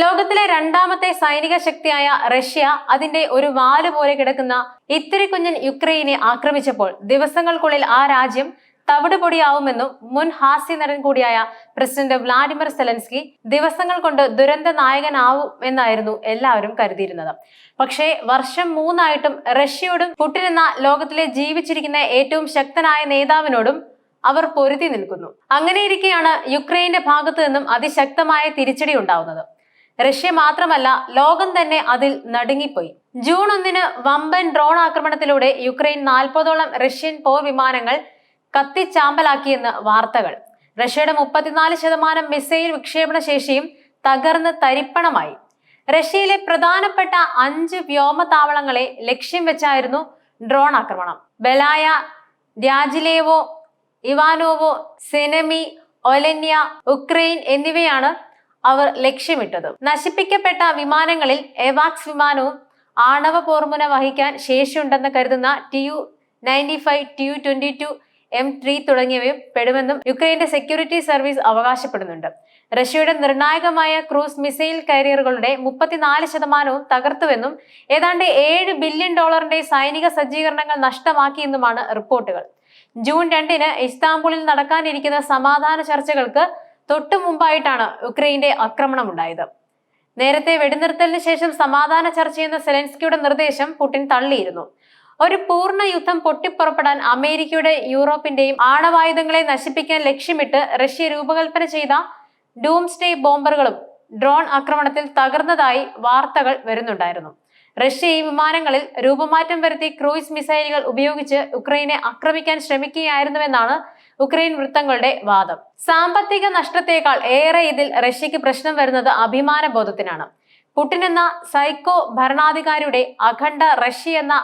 ലോകത്തിലെ രണ്ടാമത്തെ സൈനിക ശക്തിയായ റഷ്യ അതിന്റെ ഒരു വാൽ പോലെ കിടക്കുന്ന ഇത്തിരി കുഞ്ഞൻ യുക്രൈനെ ആക്രമിച്ചപ്പോൾ ദിവസങ്ങൾക്കുള്ളിൽ ആ രാജ്യം തവിടുപൊടിയാവുമെന്നും മുൻ ഹാസ്യ നടൻ കൂടിയായ പ്രസിഡന്റ് വ്ളാഡിമിർ സെലൻസ്കി ദിവസങ്ങൾ കൊണ്ട് ദുരന്ത നായകനാവും എന്നായിരുന്നു എല്ലാവരും കരുതിയിരുന്നത്. പക്ഷേ വർഷം മൂന്നായിട്ടും റഷ്യയോടും പുടിൻ ലോകത്തിലെ ജീവിച്ചിരിക്കുന്ന ഏറ്റവും ശക്തനായ നേതാവിനോടും അവർ പൊരുതി നിൽക്കുന്നു. അങ്ങനെയിരിക്കെയാണ് യുക്രൈന്റെ ഭാഗത്തു നിന്നും അതിശക്തമായ തിരിച്ചടി ഉണ്ടാവുന്നത്. റഷ്യ മാത്രമല്ല ലോകം തന്നെ അതിൽ നടുങ്ങിപ്പോയി. ജൂൺ ഒന്നിന് വമ്പൻ ഡ്രോൺ ആക്രമണത്തിലൂടെ യുക്രൈൻ നാൽപ്പതോളം റഷ്യൻ പോർ വിമാനങ്ങൾ കത്തിച്ചാമ്പലാക്കിയെന്ന് വാർത്തകൾ. റഷ്യയുടെ മുപ്പത്തിനാല് ശതമാനം മിസൈൽ വിക്ഷേപണ ശേഷിയും തകർന്ന് തരിപ്പണമായി. റഷ്യയിലെ പ്രധാനപ്പെട്ട അഞ്ച് വ്യോമതാവളങ്ങളെ ലക്ഷ്യം വെച്ചായിരുന്നു ഡ്രോൺ ആക്രമണം. ബെലായ രാജിലേവോ ഇവാനോവോ സെനമി ഒലന്യ ഉക്രൈൻ എന്നിവയാണ് അവർ ലക്ഷ്യമിട്ടത്. നശിപ്പിക്കപ്പെട്ട വിമാനങ്ങളിൽ എവാക്സ് വിമാനവും ആണവ പോർമുന വഹിക്കാൻ ശേഷിയുണ്ടെന്ന് കരുതുന്ന T U ninety five T U twenty two M three തുടങ്ങിയവയും പെടുമെന്നും യുക്രൈന്റെ സെക്യൂരിറ്റി സർവീസ് അവകാശപ്പെടുന്നുണ്ട്. റഷ്യയുടെ നിർണായകമായ ക്രൂസ് മിസൈൽ കാരിയറുകളുടെ മുപ്പത്തിനാല് ശതമാനവും തകർത്തുവെന്നും ഏതാണ്ട് ഏഴ് ബില്യൺ ഡോളറിന്റെ സൈനിക സജ്ജീകരണങ്ങൾ നഷ്ടമാക്കിയെന്നുമാണ് റിപ്പോർട്ടുകൾ. ജൂൺ രണ്ടിന് ഇസ്താംബുളിൽ നടക്കാനിരിക്കുന്ന സമാധാന ചർച്ചകൾക്ക് തൊട്ടു മുമ്പായിട്ടാണ് യുക്രൈന്റെ ആക്രമണം ഉണ്ടായത് നേരത്തെ വെടിനിർത്തലിന് ശേഷം സമാധാന ചെയ്യുന്ന സെലൻസ്കിയുടെ നിർദ്ദേശം പുടിൻ തള്ളിയിരുന്നു. ഒരു പൂർണ യുദ്ധം പൊട്ടിപ്പുറപ്പെടാൻ അമേരിക്കയുടെ യൂറോപ്പിന്റെയും ആണവായുധങ്ങളെ നശിപ്പിക്കാൻ ലക്ഷ്യമിട്ട് റഷ്യ രൂപകൽപ്പന ചെയ്ത ഡൂംസ്ഡേ ബോംബറുകളും ഡ്രോൺ ആക്രമണത്തിൽ തകർന്നതായി വാർത്തകൾ വരുന്നുണ്ടായിരുന്നു. റഷ്യ ഈ വിമാനങ്ങളിൽ രൂപമാറ്റം വരുത്തി ക്രൂയിസ് മിസൈലുകൾ ഉപയോഗിച്ച് ഉക്രൈനെ ആക്രമിക്കാൻ ശ്രമിക്കുകയായിരുന്നുവെന്നാണ് ഉക്രൈൻ വൃത്തങ്ങളുടെ വാദം. സാമ്പത്തിക നഷ്ടത്തേക്കാൾ ഏറെ ഇതിൽ റഷ്യക്ക് പ്രശ്നം വരുന്നത് അഭിമാന ബോധത്തിനാണ്. പുടിൻ എന്ന സൈക്കോ ഭരണാധികാരിയുടെ അഖണ്ഡ റഷ്യ എന്ന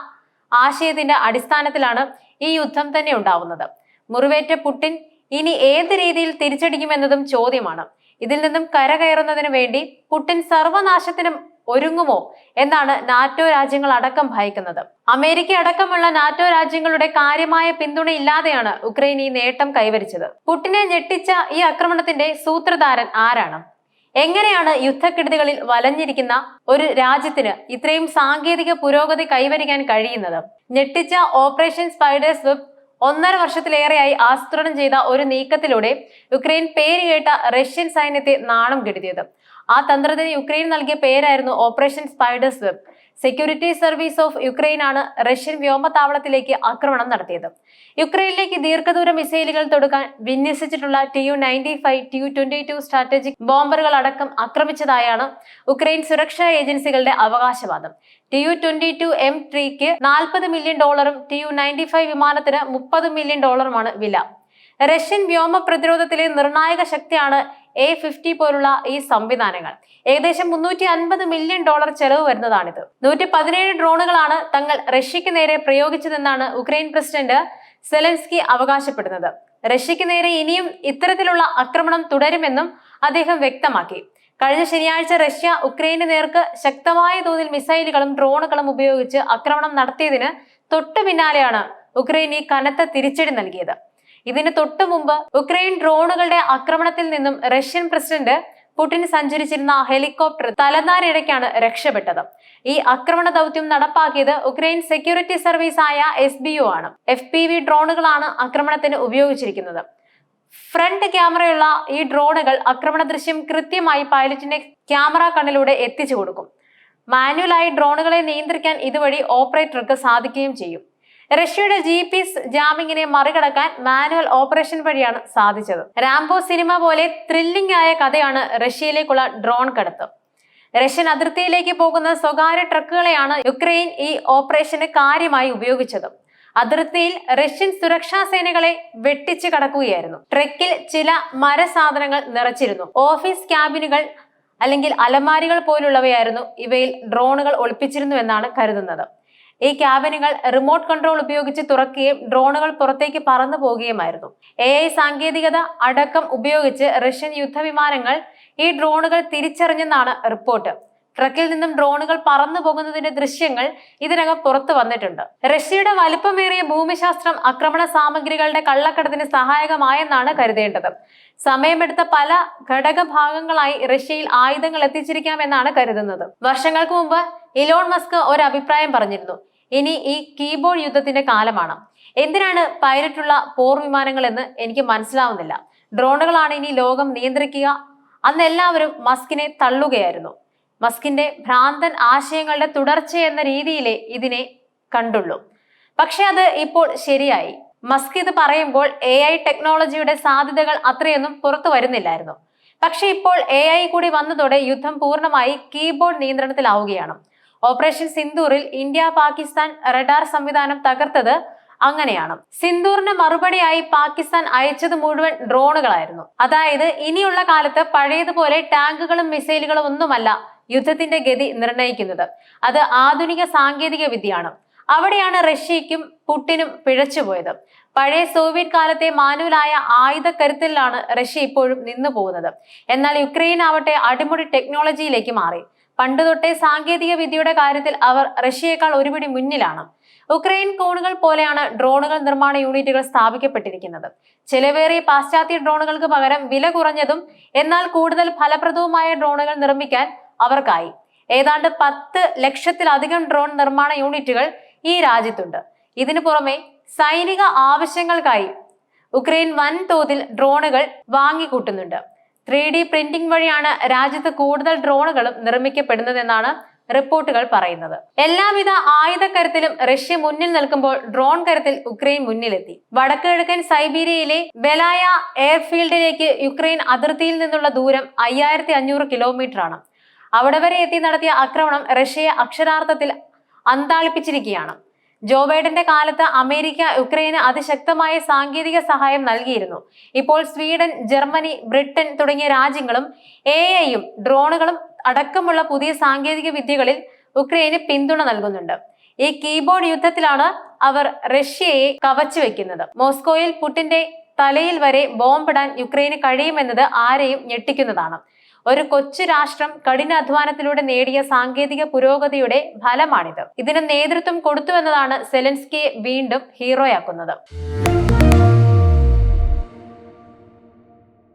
ആശയത്തിന്റെ അടിസ്ഥാനത്തിലാണ് ഈ യുദ്ധം തന്നെ ഉണ്ടാവുന്നത്. മുറിവേറ്റ പുട്ടിൻ ഇനി ഏത് രീതിയിൽ തിരിച്ചടിക്കുമെന്നതും ചോദ്യമാണ്. ഇതിൽ നിന്നും കരകയറുന്നതിന് വേണ്ടി പുട്ടിൻ സർവനാശത്തിനും ഒരുങ്ങുമോ? എന്നാണ് നാറ്റോ രാജ്യങ്ങൾ അടക്കം ഭയക്കുന്നത്. അമേരിക്ക അടക്കമുള്ള നാറ്റോ രാജ്യങ്ങളുടെ കാര്യമായ പിന്തുണയില്ലാതെയാണ് ഉക്രൈൻ ഈ നേട്ടം കൈവരിച്ചത്. പുട്ടിനെ ഞെട്ടിച്ച ഈ ആക്രമണത്തിന്റെ സൂത്രധാരൻ ആരാണ്? എങ്ങനെയാണ് യുദ്ധക്കെടുതികളിൽ വലഞ്ഞിരിക്കുന്ന ഒരു രാജ്യത്തിന് ഇത്രയും സാങ്കേതിക പുരോഗതി കൈവരിക്കാൻ കഴിയുന്നത്? ഞെട്ടിച്ച ഓപ്പറേഷൻ സ്പൈഡേഴ്സ് വെബ് ഒന്നര വർഷത്തിലേറെയായി ആസൂത്രണം ചെയ്ത ഒരു നീക്കത്തിലൂടെ യുക്രൈൻ പേര് കേട്ട റഷ്യൻ സൈന്യത്തെ നാണം കെടുത്തിയത്. ആ തന്ത്രത്തിന് യുക്രൈൻ നൽകിയ പേരായിരുന്നു operation spider's web security service of Ukraine ആണ് റഷ്യൻ വ്യോമതാവളത്തിലേക്ക് ആക്രമണം നടത്തിയത്. യുക്രൈനിലേക്ക് ദീർഘദൂര മിസൈലുകൾ തൊടുക്കാൻ വിന്യസിച്ചിട്ടുള്ള T U ninety five T U twenty two strategic ബോംബറുകൾ അടക്കം ആക്രമിച്ചതായാണ് യുക്രൈൻ സുരക്ഷാ ഏജൻസികളുടെ അവകാശവാദം. T U twenty two M ത്രീക്ക് നാൽപ്പത് മില്യൺ ഡോളറും ടി യു നയന്റി ഫൈവ് വിമാനത്തിന് മുപ്പത് മില്യൺ ഡോളറുമാണ് വില. റഷ്യൻ വ്യോമ പ്രതിരോധത്തിലെ നിർണായക ശക്തിയാണ് എ ഫിഫ്റ്റി പോലുള്ള ഈ സംവിധാനങ്ങൾ. ഏകദേശം മുന്നൂറ്റി അൻപത് മില്യൺ ഡോളർ ചെലവ് വരുന്നതാണിത്. നൂറ്റി പതിനേഴ് ഡ്രോണുകളാണ് തങ്ങൾ റഷ്യക്ക് നേരെ പ്രയോഗിച്ചതെന്നാണ് ഉക്രൈൻ പ്രസിഡന്റ് സെലൻസ്കി അവകാശപ്പെടുന്നത്. റഷ്യക്ക് നേരെ ഇനിയും ഇത്തരത്തിലുള്ള ആക്രമണം തുടരുമെന്നും അദ്ദേഹം വ്യക്തമാക്കി. കഴിഞ്ഞ ശനിയാഴ്ച റഷ്യ ഉക്രൈന് നേർക്ക് ശക്തമായ തോതിൽ മിസൈലുകളും ഡ്രോണുകളും ഉപയോഗിച്ച് ആക്രമണം നടത്തിയതിന് തൊട്ടു പിന്നാലെയാണ് ഉക്രൈൻ ഈ കനത്ത തിരിച്ചടി നൽകിയത്. ഇതിന് തൊട്ടു മുമ്പ് ഉക്രൈൻ ഡ്രോണുകളുടെ ആക്രമണത്തിൽ നിന്നും റഷ്യൻ പ്രസിഡന്റ് പുടിൻ സഞ്ചരിച്ചിരുന്ന ഹെലികോപ്റ്റർ തലനാരിടയ്ക്കാണ് രക്ഷപ്പെട്ടത്. ഈ ആക്രമണ ദൗത്യം നടപ്പാക്കിയത് ഉക്രൈൻ സെക്യൂരിറ്റി സർവീസ് ആയ എസ് ബി ആണ്. എഫ് പി വി ഡ്രോണുകളാണ് ആക്രമണത്തിന് ഉപയോഗിച്ചിരിക്കുന്നത്. ഫ്രണ്ട് ക്യാമറയുള്ള ഈ ഡ്രോണുകൾ ആക്രമണ ദൃശ്യം കൃത്യമായി പൈലറ്റിന്റെ ക്യാമറ കണ്ണിലൂടെ എത്തിച്ചു കൊടുക്കും. മാനുവലായി ഡ്രോണുകളെ നിയന്ത്രിക്കാൻ ഇതുവഴി ഓപ്പറേറ്റർക്ക് സാധിക്കുകയും ചെയ്യും. റഷ്യയുടെ ജി പി ജാമിങ്ങിനെ മറികടക്കാൻ മാനുവൽ ഓപ്പറേഷൻ വഴിയാണ് സാധിച്ചത്. റാംബോ സിനിമ പോലെ ത്രില്ലിംഗ് ആയ കഥയാണ് റഷ്യയിലേക്കുള്ള ഡ്രോൺ കടത്ത്. റഷ്യൻ അതിർത്തിയിലേക്ക് പോകുന്ന സ്വകാര്യ ട്രക്കുകളെയാണ് യുക്രൈൻ ഈ ഓപ്പറേഷന് കാര്യമായി ഉപയോഗിച്ചത്. അതിർത്തിയിൽ റഷ്യൻ സുരക്ഷാ സേനകളെ വെട്ടിച്ചു കടക്കുകയായിരുന്നു. ട്രക്കിൽ ചില മരസാധനങ്ങൾ നിറച്ചിരുന്നു. ഓഫീസ് ക്യാബിനുകൾ അല്ലെങ്കിൽ അലമാരികൾ പോലുള്ളവയായിരുന്നു ഇവയിൽ ഡ്രോണുകൾ ഒളിപ്പിച്ചിരുന്നു എന്നാണ് കരുതുന്നത്. ഈ ക്യാബിനുകൾ റിമോട്ട് കൺട്രോൾ ഉപയോഗിച്ച് തുറക്കുകയും ഡ്രോണുകൾ പുറത്തേക്ക് പറന്നു പോകുകയുമായിരുന്നു. എ ഐ സാങ്കേതികത അടക്കം ഉപയോഗിച്ച് റഷ്യൻ യുദ്ധവിമാനങ്ങൾ ഈ ഡ്രോണുകൾ തിരിച്ചറിഞ്ഞെന്നാണ് റിപ്പോർട്ട്. ട്രക്കിൽ നിന്നും ഡ്രോണുകൾ പറന്നു പോകുന്നതിന്റെ ദൃശ്യങ്ങൾ ഇതിനകം പുറത്തു വന്നിട്ടുണ്ട്. റഷ്യയുടെ വലിപ്പമേറിയ ഭൂമിശാസ്ത്രം ആക്രമണ സാമഗ്രികളുടെ കള്ളക്കടത്തിന് സഹായകമായെന്നാണ് കരുതേണ്ടത്. സമയമെടുത്ത പല ഘടകഭാഗങ്ങളായി റഷ്യയിൽ ആയുധങ്ങൾ എത്തിച്ചിരിക്കാമെന്നാണ് കരുതുന്നത്. വർഷങ്ങൾക്ക് മുമ്പ് ഇലോൺ മസ്ക് ഒരു അഭിപ്രായം പറഞ്ഞിരുന്നു. ഇനി ഈ കീബോർഡ് യുദ്ധത്തിന്റെ കാലമാണ്. എന്തിനാണ് പൈലറ്റുള്ള പോർ വിമാനങ്ങൾ എന്ന് എനിക്ക് മനസ്സിലാവുന്നില്ല. ഡ്രോണുകളാണ് ഇനി ലോകം നിയന്ത്രിക്കുക. അന്ന് എല്ലാവരും മസ്കിനെ തള്ളുകയായിരുന്നു. മസ്കിന്റെ ഭ്രാന്തൻ ആശയങ്ങളുടെ തുടർച്ച എന്ന രീതിയിലേ ഇതിനെ കണ്ടുള്ളൂ. പക്ഷെ അത് ഇപ്പോൾ ശരിയായി. മസ്ക് ഇത് പറയുമ്പോൾ എ ഐ ടെക്നോളജിയുടെ സാധ്യതകൾ അത്രയൊന്നും പുറത്തു വരുന്നില്ലായിരുന്നു. പക്ഷെ ഇപ്പോൾ എ ഐ കൂടി വന്നതോടെ യുദ്ധം പൂർണമായി കീബോർഡ് നിയന്ത്രണത്തിലാവുകയാണ്. ഓപ്പറേഷൻ സിന്ദൂറിൽ ഇന്ത്യ പാകിസ്ഥാൻ റഡാർ സംവിധാനം തകർത്തത് അങ്ങനെയാണ്. സിന്ദൂറിന് മറുപടിയായി പാകിസ്ഥാൻ അയച്ചത് മുഴുവൻ ഡ്രോണുകളായിരുന്നു. അതായത് ഇനിയുള്ള കാലത്ത് പഴയതുപോലെ ടാങ്കുകളും മിസൈലുകളും ഒന്നുമല്ല യുദ്ധത്തിന്റെ ഗതി നിർണയിക്കുന്നത്. അത് ആധുനിക സാങ്കേതിക വിദ്യയാണ്. അവിടെയാണ് റഷ്യയ്ക്കും പുട്ടിനും പിഴച്ചുപോയത് പഴയ സോവിയറ്റ് കാലത്തെ മാനുവലായ ആയുധ ആയുധക്കരുത്തിലാണ് റഷ്യ ഇപ്പോഴും നിന്നു പോകുന്നത്. എന്നാൽ യുക്രൈൻ ആവട്ടെ അടിമുടി ടെക്നോളജിയിലേക്ക് മാറി. പണ്ട് തൊട്ടേ സാങ്കേതിക വിദ്യയുടെ കാര്യത്തിൽ അവർ റഷ്യയേക്കാൾ ഒരുപിടി മുന്നിലാണ്. ഉക്രൈൻ കോണുകൾ പോലെയാണ് ഡ്രോണുകൾ നിർമ്മാണ യൂണിറ്റുകൾ സ്ഥാപിക്കപ്പെട്ടിരിക്കുന്നത്. ചിലവേറിയ പാശ്ചാത്യ ഡ്രോണുകൾക്ക് പകരം വില കുറഞ്ഞതും എന്നാൽ കൂടുതൽ ഫലപ്രദവുമായ ഡ്രോണുകൾ നിർമ്മിക്കാൻ അവർക്കായി. ഏതാണ്ട് പത്ത് ലക്ഷത്തിലധികം ഡ്രോൺ നിർമ്മാണ യൂണിറ്റുകൾ ഈ രാജ്യത്തുണ്ട്. ഇതിനു പുറമെ സൈനിക ആവശ്യങ്ങൾക്കായി ഉക്രൈൻ വൻതോതിൽ ഡ്രോണുകൾ വാങ്ങിക്കൂട്ടുന്നുണ്ട്. ത്രീ ഡി പ്രിന്റിംഗ് വഴിയാണ് രാജ്യത്ത് കൂടുതൽ ഡ്രോണുകളും നിർമ്മിക്കപ്പെടുന്നതെന്നാണ് റിപ്പോർട്ടുകൾ പറയുന്നത്. എല്ലാവിധ ആയുധക്കരുത്തിലും റഷ്യ മുന്നിൽ നിൽക്കുമ്പോൾ ഡ്രോൺ കരത്തിൽ ഉക്രൈൻ മുന്നിലെത്തി. വടക്ക് കിഴക്കൻ സൈബീരിയയിലെ ബെലായ എയർഫീൽഡിലേക്ക് യുക്രൈൻ അതിർത്തിയിൽ നിന്നുള്ള ദൂരം അയ്യായിരത്തി അഞ്ഞൂറ് കിലോമീറ്റർ ആണ് അവിടെ വരെ എത്തി നടത്തിയ ആക്രമണം റഷ്യയെ അക്ഷരാർത്ഥത്തിൽ അന്താളിപ്പിച്ചിരിക്കുകയാണ്. ജോ ബൈഡന്റെ കാലത്ത് അമേരിക്ക യുക്രൈന് അതിശക്തമായ സാങ്കേതിക സഹായം നൽകിയിരുന്നു. ഇപ്പോൾ സ്വീഡൻ ജർമ്മനി ബ്രിട്ടൻ തുടങ്ങിയ രാജ്യങ്ങളും എ ഐയും ഡ്രോണുകളും അടക്കമുള്ള പുതിയ സാങ്കേതിക വിദ്യകളിൽ ഉക്രൈന് പിന്തുണ നൽകുന്നുണ്ട്. ഈ കീബോർഡ് യുദ്ധത്തിലാണ് അവർ റഷ്യയെ കവച്ചു വെക്കുന്നത്. മോസ്കോയിൽ പുട്ടിന്റെ തലയിൽ വരെ ബോംബിടാൻ യുക്രൈന് കഴിയുമെന്നത് ആരെയും ഞെട്ടിക്കുന്നതാണ്. ഒരു കൊച്ചു രാഷ്ട്രം കഠിനാധ്വാനത്തിലൂടെ നേടിയ സാങ്കേതിക പുരോഗതിയുടെ ഫലമാണിത്. ഇതിന് നേതൃത്വം കൊടുത്തുവെന്നതാണ് സെലൻസ്കിയെ വീണ്ടും ഹീറോയാക്കുന്നത്.